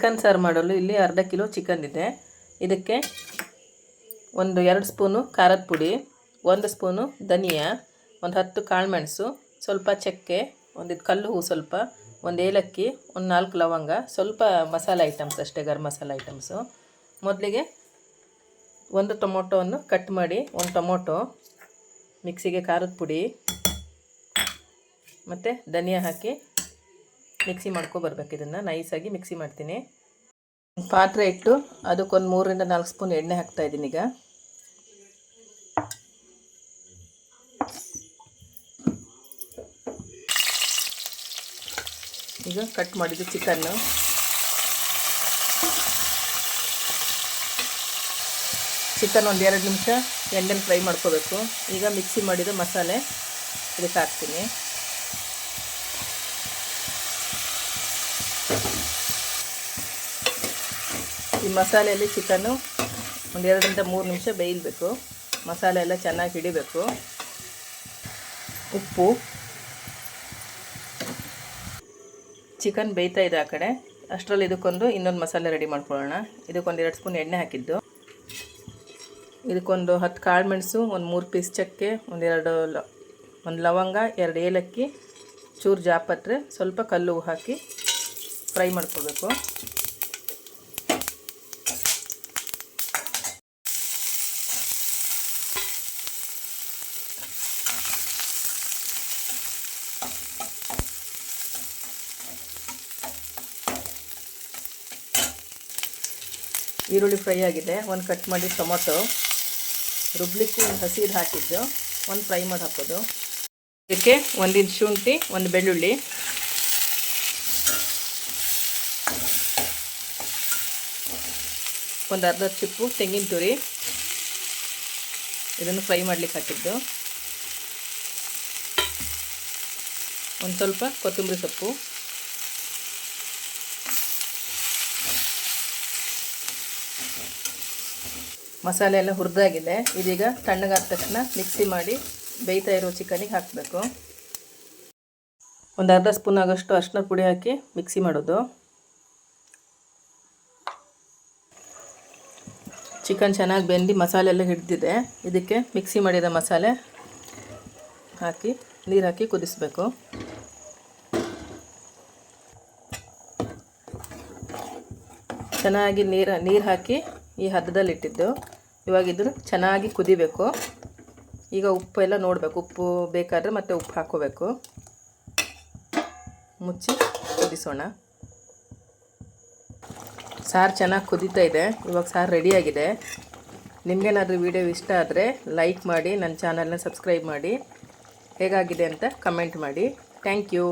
Chicken ಸಾರು ಮಾಡಲು ಇಲ್ಲಿ ಅರ್ಧ ಕಿಲೋ ಚಿಕನ್ ಇದೆ. ಇದಕ್ಕೆ ಒಂದು ಎರಡು ಸ್ಪೂನು ಖಾರದ ಪುಡಿ, ಒಂದು ಸ್ಪೂನು ಧನಿಯಾ, ಒಂದು ಹತ್ತು ಕಾಳುಮೆಣಸು ಸ್ವಲ್ಪ ಚಕ್ಕೆ, ಒಂದು ಕಲ್ಲು ಹೂ ಸ್ವಲ್ಪ, ಒಂದು ಏಲಕ್ಕಿ, ಒಂದು ನಾಲ್ಕು ಲವಂಗ, ಸ್ವಲ್ಪ ಮಸಾಲೆ ಐಟಮ್ಸ್ ಅಷ್ಟೇ, ಗರಂ ಮಸಾಲೆ ಐಟಮ್ಸು. ಮೊದಲಿಗೆ ಒಂದು ಟೊಮೊಟೊವನ್ನು ಕಟ್ ಮಾಡಿ, ಒಂದು ಟೊಮೊಟೊ, ಮಿಕ್ಸಿಗೆ ಖಾರದ ಪುಡಿ, ಮತ್ತು ಧನಿಯಾ ಹಾಕಿ ಮಿಕ್ಸಿ ಮಾಡ್ಕೊಬರ್ಬೇಕು ಇದನ್ನು. ನೈಸಾಗಿ ಮಿಕ್ಸಿ ಮಾಡ್ತೀನಿ. ಪಾತ್ರೆ ಇಟ್ಟು ಅದಕ್ಕೊಂದು ಮೂರರಿಂದ ನಾಲ್ಕು ಸ್ಪೂನ್ ಎಣ್ಣೆ ಹಾಕ್ತಾ ಇದ್ದೀನಿ ಈಗ. ಈಗ ಕಟ್ ಮಾಡಿದ್ದು ಚಿಕನ್ನು ಚಿಕನ್ ಒಂದು ಎರಡು ನಿಮಿಷ ಎಣ್ಣೆಲಿ ಫ್ರೈ ಮಾಡ್ಕೋಬೇಕು. ಈಗ ಮಿಕ್ಸಿ ಮಾಡಿದ ಮಸಾಲೆ ಇದಕ್ಕೆ ಹಾಕ್ತೀನಿ. ಮಸಾಲೆಯಲ್ಲಿ ಚಿಕನ್ನು ಒಂದು ಎರಡರಿಂದ ಮೂರು ನಿಮಿಷ ಬೇಯಬೇಕು ಮಸಾಲೆ ಎಲ್ಲ ಚೆನ್ನಾಗಿ ಹಿಡಿಬೇಕು. ಉಪ್ಪು. ಚಿಕನ್ ಬೇಯ್ತಾ ಇದೆ ಆ ಕಡೆ. ಅಷ್ಟರಲ್ಲಿ ಇದಕ್ಕೊಂದು ಇನ್ನೊಂದು ಮಸಾಲೆ ರೆಡಿ ಮಾಡ್ಕೊಳ್ಳೋಣ. ಇದಕ್ಕೊಂದು ಎರಡು ಸ್ಪೂನ್ ಎಣ್ಣೆ ಹಾಕಿದ್ದು. ಇದಕ್ಕೊಂದು ಹತ್ತು ಕಾಳು ಮೆಣಸು, ಒಂದು ಮೂರು ಪೀಸ್ ಚಕ್ಕೆ ಒಂದೆರಡು ಲ, ಒಂದು ಲವಂಗ, ಎರಡು ಏಲಕ್ಕಿ, ಚೂರು ಜಾಪತ್ರೆ, ಸ್ವಲ್ಪ ಕಲ್ಲು ಹಾಕಿ ಫ್ರೈ ಮಾಡ್ಕೋಬೇಕು. ಈರುಳ್ಳಿ ಫ್ರೈ ಆಗಿದೆ. ಒಂದು ಕಟ್ ಮಾಡಿ ಟೊಮೊಟೊ. ರುಬ್ಲಿಕ್ಕೆ ಹಸಿದು ಹಾಕಿದ್ದು. ಒಂದು ಫ್ರೈ ಮಾಡಿ ಹಾಕೋದು. ಇದಕ್ಕೆ ಒಂದಿನ ಶುಂಠಿ, ಒಂದು ಬೆಳ್ಳುಳ್ಳಿ. ಒಂದು ಅರ್ಧ ಚಿಪ್ಪು ತೆಂಗಿನ ತುರಿ. ಇದನ್ನು ಫ್ರೈ ಮಾಡಲಿಕ್ಕೆ ಹಾಕಿದ್ದು. ಒಂದು ಸ್ವಲ್ಪ ಕೊತ್ತಂಬರಿ ಸೊಪ್ಪು. ಮಸಾಲೆ ಎಲ್ಲ ಹುರಿದಾಗಿದೆ. ಇದೀಗ ತಣ್ಣಗಾದ ತಕ್ಷಣ ಮಿಕ್ಸಿ ಮಾಡಿ ಬೇಯ್ತಾ ಇರೋ ಚಿಕನಿಗೆ ಹಾಕಬೇಕು. ಒಂದು ಅರ್ಧ ಸ್ಪೂನ್ ಆಗೋಷ್ಟು ಅರ್ಶಿನ ಪುಡಿ ಹಾಕಿ ಮಿಕ್ಸಿ ಮಾಡೋದು. ಚಿಕನ್ ಚೆನ್ನಾಗಿ ಬೆಂದು ಮಸಾಲೆ ಎಲ್ಲ ಹಿಡಿದಿದೆ. ಇದಕ್ಕೆ ಮಿಕ್ಸಿ ಮಾಡಿದ ಮಸಾಲೆ ಹಾಕಿ ನೀರು ಹಾಕಿ ಕುದಿಸ್ಬೇಕು. ಚೆನ್ನಾಗಿ ನೀರು ನೀರು ಹಾಕಿ ಈ ಹದ್ದದಲ್ಲಿ ಇಟ್ಟಿದ್ದು. ಇವಾಗ ಇದನ್ನು ಚೆನ್ನಾಗಿ ಕುದಿಬೇಕು. ಈಗ ಉಪ್ಪು ಎಲ್ಲ ನೋಡಬೇಕು. ಉಪ್ಪು ಬೇಕಾದರೆ ಮತ್ತೆ ಉಪ್ಪು ಹಾಕೋಬೇಕು. ಮುಚ್ಚಿ ಕುದಿಸೋಣ. ಸಾರು ಚೆನ್ನಾಗಿ ಕುದೀತಾ ಇದೆ. ಇವಾಗ ಸಾರು ರೆಡಿಯಾಗಿದೆ ನಿಮಗೇನಾದರೂ ವಿಡಿಯೋ ಇಷ್ಟ ಆದರೆ ಲೈಕ್ ಮಾಡಿ ನನ್ನ ಚಾನಲ್ನ ಸಬ್ಸ್ಕ್ರೈಬ್ ಮಾಡಿ. ಹೇಗಾಗಿದೆ ಅಂತ ಕಮೆಂಟ್ ಮಾಡಿ. Thank you